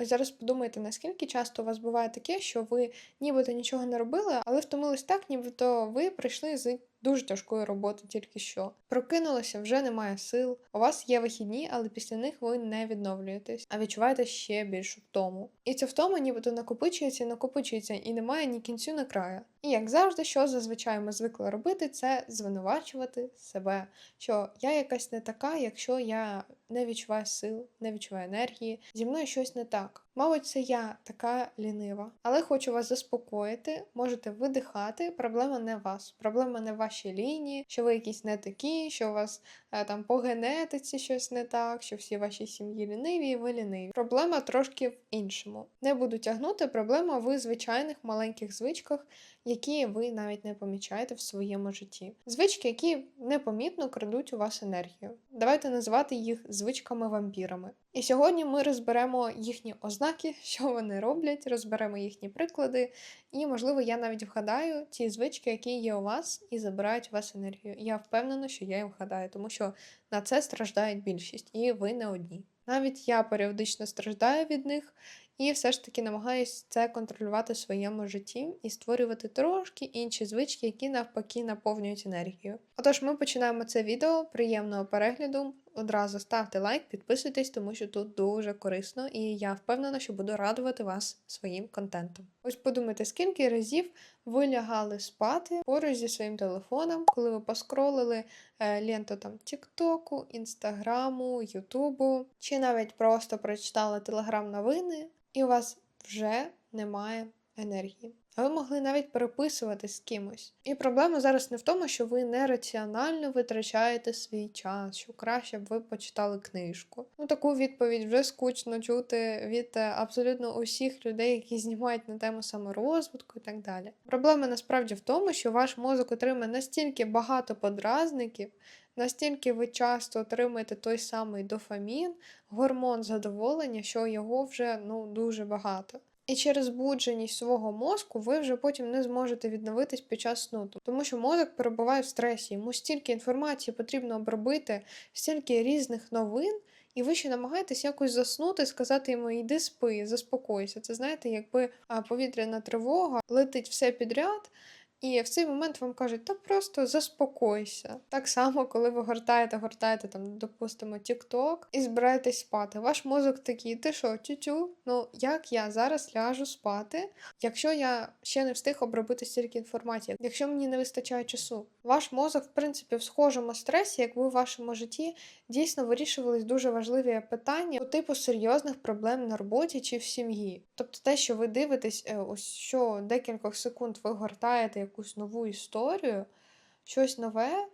Ось зараз подумайте, наскільки часто у вас буває таке, що ви нібито нічого не робили, але втомились так, нібито ви прийшли з дуже тяжкої роботи тільки що. Прокинулися, вже немає сил. У вас є вихідні, але після них ви не відновлюєтесь, а відчуваєте ще більшу втому. І ця втома нібито накопичується і накопичується, і немає ні кінцю, ні краю. І як завжди, що зазвичай ми звикли робити, це звинувачувати себе, що я якась не така, якщо я не відчуваю сил, не відчуваю енергії, зі мною щось не так. Мабуть, це я така лінива. Але хочу вас заспокоїти, можете видихати. Проблема не вас. Проблема не в вашій лінії, що ви якісь не такі, що у вас е, там по генетиці щось не так, що всі ваші сім'ї ліниві і ви ліниві. Проблема трошки в іншому. Не буду тягнути, проблема в звичайних маленьких звичках, які ви навіть не помічаєте в своєму житті. Звички, які непомітно крадуть у вас енергію. Давайте називати їх звичками-вампірами. І сьогодні ми розберемо їхні ознаки, що вони роблять, розберемо їхні приклади, і, можливо, я навіть вгадаю ті звички, які є у вас, і забирають у вас енергію. Я впевнена, що я їх вгадаю, тому що на це страждають більшість, і ви не одні. Навіть я періодично страждаю від них, і все ж таки намагаюся це контролювати в своєму житті і створювати трошки інші звички, які навпаки наповнюють енергію. Отож, ми починаємо це відео. Приємного перегляду. Одразу ставте лайк, підписуйтесь, тому що тут дуже корисно, і я впевнена, що буду радувати вас своїм контентом. Ось подумайте, скільки разів ви лягали спати поруч зі своїм телефоном, коли ви поскролили е, ленту там Тіктоку, Інстаграму, Ютубу, чи навіть просто прочитали телеграм-новини, і у вас вже немає енергії. Ви могли навіть переписувати з кимось. І проблема зараз не в тому, що ви нераціонально витрачаєте свій час, що краще б ви почитали книжку. Ну таку відповідь вже скучно чути від е, абсолютно усіх людей, які знімають на тему саморозвитку і так далі. Проблема насправді в тому, що ваш мозок отримає настільки багато подразників. Настільки ви часто отримуєте той самий дофамін, гормон задоволення, що його вже ну дуже багато. І через збудженість свого мозку ви вже потім не зможете відновитись під час сну, тому що мозок перебуває в стресі, йому стільки інформації потрібно обробити, стільки різних новин, і ви ще намагаєтесь якось заснути, сказати йому йди спи, заспокойся. Це знаєте, якби повітряна тривога летить все підряд. І в цей момент вам кажуть, та просто заспокойся. Так само, коли ви гортаєте, гортаєте, там, допустимо, TikTok і збираєтесь спати. Ваш мозок такий, ти що, тютю? Ну, як я зараз ляжу спати, якщо я ще не встиг обробити стільки інформації, якщо мені не вистачає часу? Ваш мозок, в принципі, в схожому стресі, як ви в вашому житті дійсно вирішувались дуже важливі питання по типу серйозних проблем на роботі чи в сім'ї. Тобто те, що ви дивитесь, е, ось що декількох секунд ви гортаєте якусь нову історію, щось нове.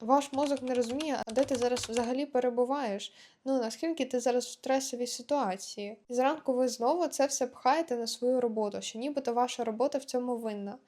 Ваш мозок не розуміє, а де ти зараз взагалі перебуваєш? Ну наскільки ти зараз в стресовій ситуації? І зранку ви знову це все пхаєте на свою роботу, що нібито ваша робота в цьому винна.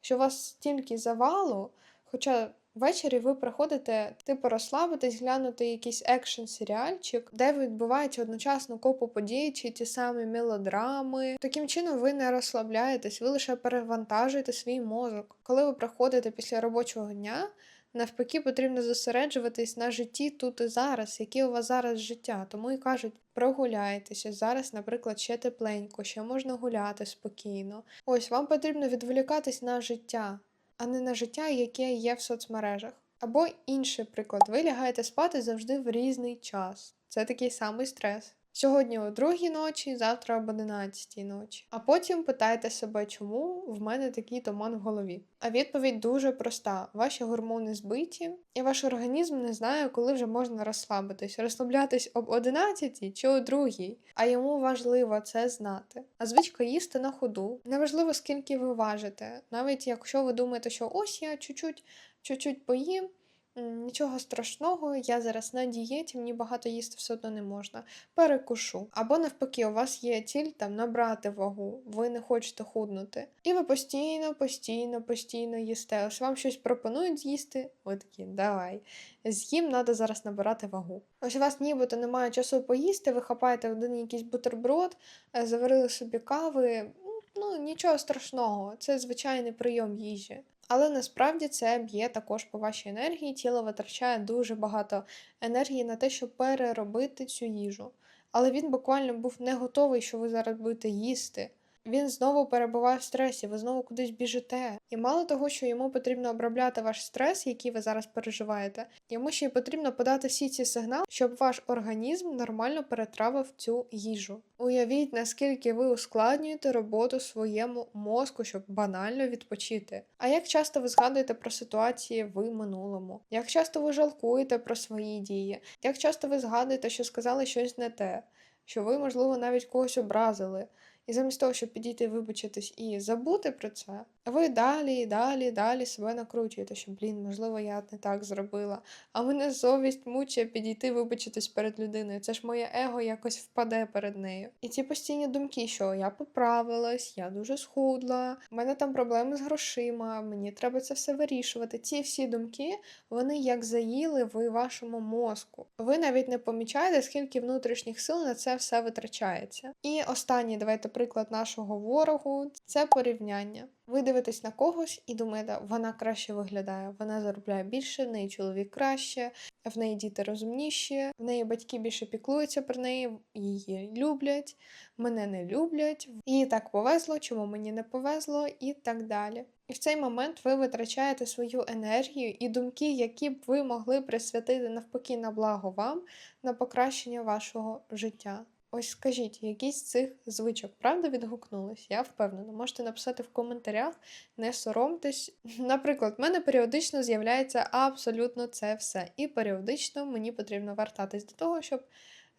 Що у вас стільки завалу, хоча ввечері ви приходите, типу, розслабитись, глянути якийсь екшн серіальчик, де відбувається одночасно купу подій, чи ті самі мелодрами. Таким чином ви не розслабляєтесь, ви лише перевантажуєте свій мозок. Коли ви приходите після робочого дня. Навпаки, потрібно зосереджуватись на житті тут і зараз, яке у вас зараз життя. Тому і кажуть, прогуляйтеся. Зараз, наприклад, ще тепленько, ще можна гуляти спокійно. Ось вам потрібно відволікатись на життя, а не на життя, яке є в соцмережах. Або інший приклад, ви лягаєте спати завжди в різний час. Це такий самий стрес. Сьогодні о другій ночі, завтра об одинадцятій ночі. А потім питайте себе, чому в мене такий туман в голові. А відповідь дуже проста: ваші гормони збиті, і ваш організм не знає, коли вже можна розслабитись, розслаблятись об одинадцятій чи о другій. А йому важливо це знати. А звичка їсти на ходу. Неважливо, скільки ви важите, навіть якщо ви думаєте, що ось я чуть-чуть, чуть-чуть поїм. Нічого страшного, я зараз на дієті, мені багато їсти все одно не можна. Перекушу. Або навпаки, у вас є ціль там набрати вагу, ви не хочете худнути. І ви постійно, постійно, постійно їсте. Ось вам щось пропонують з'їсти, ви такі, давай. З'їм, треба зараз набирати вагу. Ось у вас нібито немає часу поїсти, ви хапаєте один якийсь бутерброд, е, заварили собі кави. Ну, нічого страшного, це звичайний прийом їжі. Але насправді це б'є також по вашій енергії. Тіло витрачає дуже багато енергії на те, щоб переробити цю їжу. але він буквально був не готовий, що ви зараз будете їсти. Він знову перебуває в стресі, ви знову кудись біжите. І мало того, що йому потрібно обробляти ваш стрес, який ви зараз переживаєте, йому ще й потрібно подати всі ці сигнали, щоб ваш організм нормально перетравив цю їжу. Уявіть, наскільки ви ускладнюєте роботу своєму мозку, щоб банально відпочити. А як часто ви згадуєте про ситуації в минулому? Як часто ви жалкуєте про свої дії? Як часто ви згадуєте, що сказали щось не те, що ви, можливо, навіть когось образили? І замість того, щоб підійти вибачитись і забути про це, ви далі і далі, далі себе накручуєте, що, блін, можливо, я не так зробила. А мене совість мучає підійти вибачитись перед людиною. Це ж моє его якось впаде перед нею. І ці постійні думки, що я поправилась, я дуже схудла, в мене там проблеми з грошима, мені треба це все вирішувати. Ці всі думки, вони як заїли в вашому мозку. Ви навіть не помічаєте, скільки внутрішніх сил на це все витрачається. І останній, давайте приклад нашого ворогу це порівняння. Ви дивитесь на когось і думаєте, вона краще виглядає, вона заробляє більше, в неї чоловік краще, в неї діти розумніші, в неї батьки більше піклуються про неї, її люблять, мене не люблять, їй так повезло, чому мені не повезло, і так далі. І в цей момент ви витрачаєте свою енергію і думки, які б ви могли присвятити навпаки на благо вам, на покращення вашого життя. Ось скажіть, якісь з цих звичок правда відгукнулись? Я впевнена. Можете написати в коментарях, не соромтесь. Наприклад, в мене періодично з'являється абсолютно це все. І періодично мені потрібно вертатись до того, щоб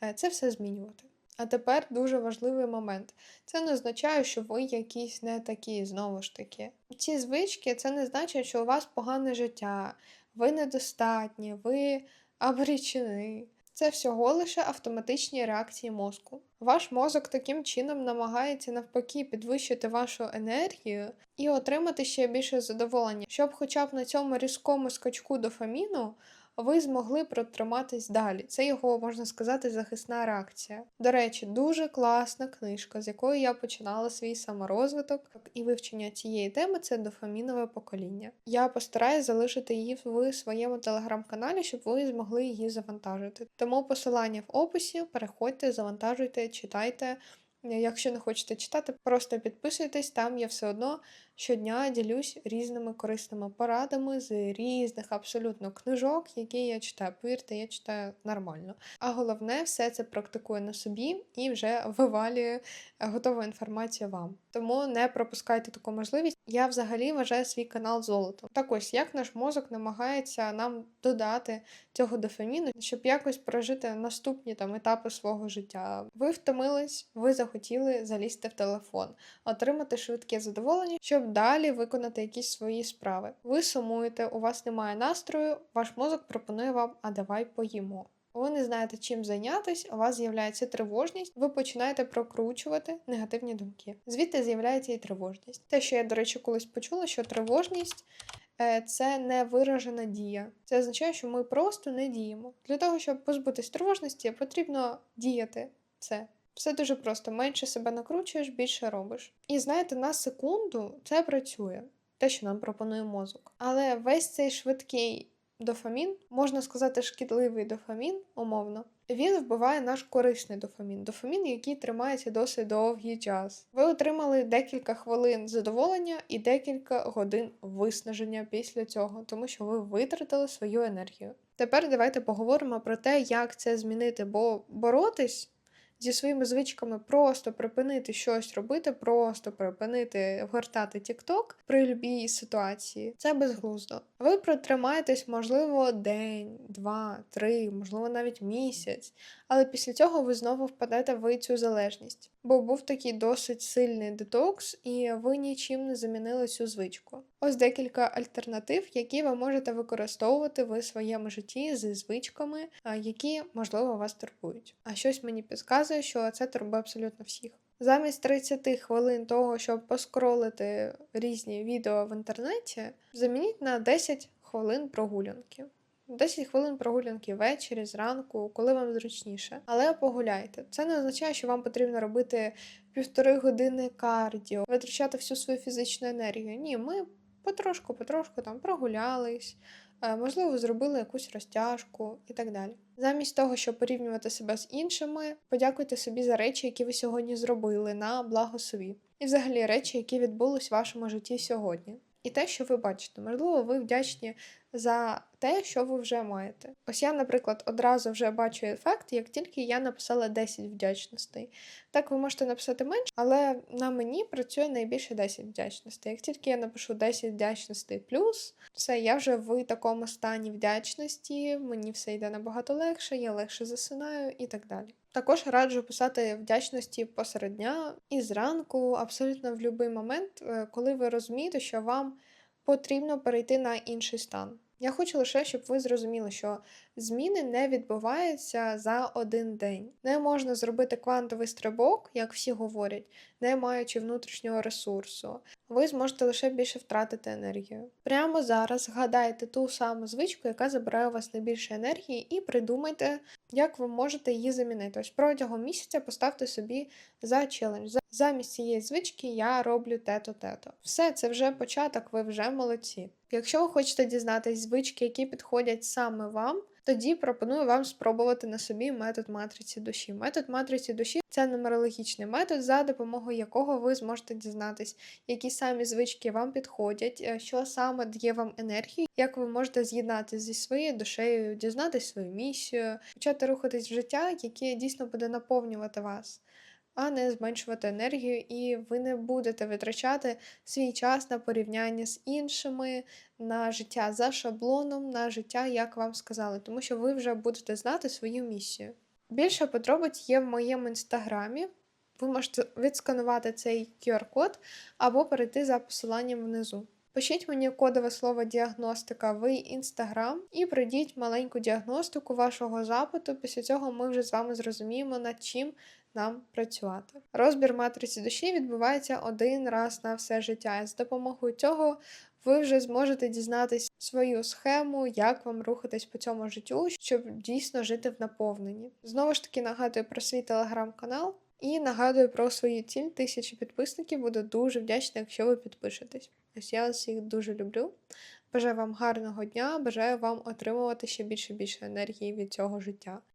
е, це все змінювати. А тепер дуже важливий момент. Це не означає, що ви якісь не такі, знову ж таки. Ці звички це не значить, що у вас погане життя, ви недостатні, ви обречені. Це всього лише автоматичні реакції мозку. Ваш мозок таким чином намагається навпаки підвищити вашу енергію і отримати ще більше задоволення, щоб хоча б на цьому різкому скачку дофаміну ви змогли протриматись далі. Це його, можна сказати, захисна реакція. До речі, дуже класна книжка, з якої я починала свій саморозвиток і вивчення цієї теми це дофамінове покоління. Я постараюсь залишити її в своєму телеграм-каналі, щоб ви змогли її завантажити. Тому посилання в описі, переходьте, завантажуйте, читайте. Якщо не хочете читати, просто підписуйтесь, там я все одно щодня ділюсь різними корисними порадами з різних абсолютно книжок, які я читаю. Повірте, я читаю нормально. А головне, все це практикую на собі і вже вивалюю готову інформацію вам. Тому не пропускайте таку можливість. Я взагалі вважаю свій канал золотом. Так ось, як наш мозок намагається нам додати цього дофаміну, щоб якось прожити наступні там етапи свого життя. Ви втомились, ви захотіли залізти в телефон, отримати швидке задоволення, щоб далі виконати якісь свої справи. Ви сумуєте, у вас немає настрою, ваш мозок пропонує вам, а давай поїмо. Ви не знаєте, чим зайнятися, у вас з'являється тривожність, ви починаєте прокручувати негативні думки. Звідти з'являється і тривожність. Те, що я, до речі, колись почула, що тривожність е, це не виражена дія. Це означає, що ми просто не діємо. Для того, щоб позбутись тривожності, потрібно діяти. Все. Все дуже просто. Менше себе накручуєш, більше робиш. І знаєте, на секунду це працює, те, що нам пропонує мозок. Але весь цей швидкий дофамін, можна сказати, шкідливий дофамін, умовно. Він вбиває наш корисний дофамін, дофамін, який тримається досить довгий час. Ви отримали декілька хвилин задоволення і декілька годин виснаження після цього, тому що ви витратили свою енергію. Тепер давайте поговоримо про те, як це змінити, бо боротись зі своїми звичками просто припинити щось робити, просто припинити вгортати TikTok при любій ситуації. Це безглуздо. Ви протримаєтесь, можливо, день, два, три, можливо, навіть місяць, але після цього ви знову впадете в цю залежність. Бо був такий досить сильний детокс, і ви нічим не замінили цю звичку. Ось декілька альтернатив, які ви можете використовувати в своєму житті зі звичками, які, можливо, вас турбують. А щось мені підказує, що це турбує абсолютно всіх. Замість 30 хвилин того, щоб поскролити різні відео в інтернеті, замініть на 10 хвилин прогулянки. 10 хвилин прогулянки ввечері, зранку, коли вам зручніше. Але погуляйте. Це не означає, що вам потрібно робити півтори години кардіо, витрачати всю свою фізичну енергію. Ні, ми потрошку-потрошку там прогулялись, Е, Можливо, зробили якусь розтяжку і так далі. Замість того, щоб порівнювати себе з іншими, подякуйте собі за речі, які ви сьогодні зробили на благо собі. І взагалі речі, які відбулись в вашому житті сьогодні. І те, що ви бачите, можливо, ви вдячні за те, що ви вже маєте. Ось я, наприклад, одразу вже бачу ефект, як тільки я написала 10 вдячностей. Так, ви можете написати менше, але на мені працює найбільше 10 вдячностей. Як тільки я напишу 10 вдячностей плюс, все, я вже в такому стані вдячності, мені все йде набагато легше, я легше засинаю і так далі. Також раджу писати вдячності посеред дня і зранку, абсолютно в будь-який момент, е, коли ви розумієте, що вам потрібно перейти на інший стан. Я хочу лише, щоб ви зрозуміли, що зміни не відбуваються за один день. Не можна зробити квантовий стрибок, як всі говорять, не маючи внутрішнього ресурсу. Ви зможете лише більше втратити енергію. Прямо зараз згадайте ту саму звичку, яка забирає у вас найбільше енергії, і придумайте, як ви можете її замінити. Ось протягом місяця поставте собі за челендж. Замість цієї звички я роблю тето тето. Все, це вже початок, ви вже молодці. Якщо ви хочете дізнатись звички, які підходять саме вам, тоді пропоную вам спробувати на собі метод матриці душі. Метод матриці душі це нумерологічний метод, за допомогою якого ви зможете дізнатись, які самі звички вам підходять, е, що саме дає вам енергію, як ви можете з'єднатися зі своєю душею, дізнатись свою місію, почати рухатись в життя, яке дійсно буде наповнювати вас. А не зменшувати енергію, і ви не будете витрачати свій час на порівняння з іншими, на життя за шаблоном, на життя, як вам сказали, тому що ви вже будете знати свою місію. Більше подробиць є в моєму інстаграмі. Ви можете відсканувати цей QR-код або перейти за посиланням внизу. Пишіть мені кодове слово діагностика в інстаграм і пройдіть маленьку діагностику вашого запиту. Після цього ми вже з вами зрозуміємо, над чим нам працювати. Розбір матриці душі відбувається один раз на все життя. І з допомогою цього ви вже зможете дізнатись свою схему, як вам рухатись по цьому життю, щоб дійсно жити в наповненні. Знову ж таки нагадую про свій телеграм-канал. І нагадую про свою ціль тисячі підписників. Буду дуже вдячна, якщо ви підпишетесь. Ось я вас всіх дуже люблю. Бажаю вам гарного дня, бажаю вам отримувати ще більше і більше енергії від цього життя.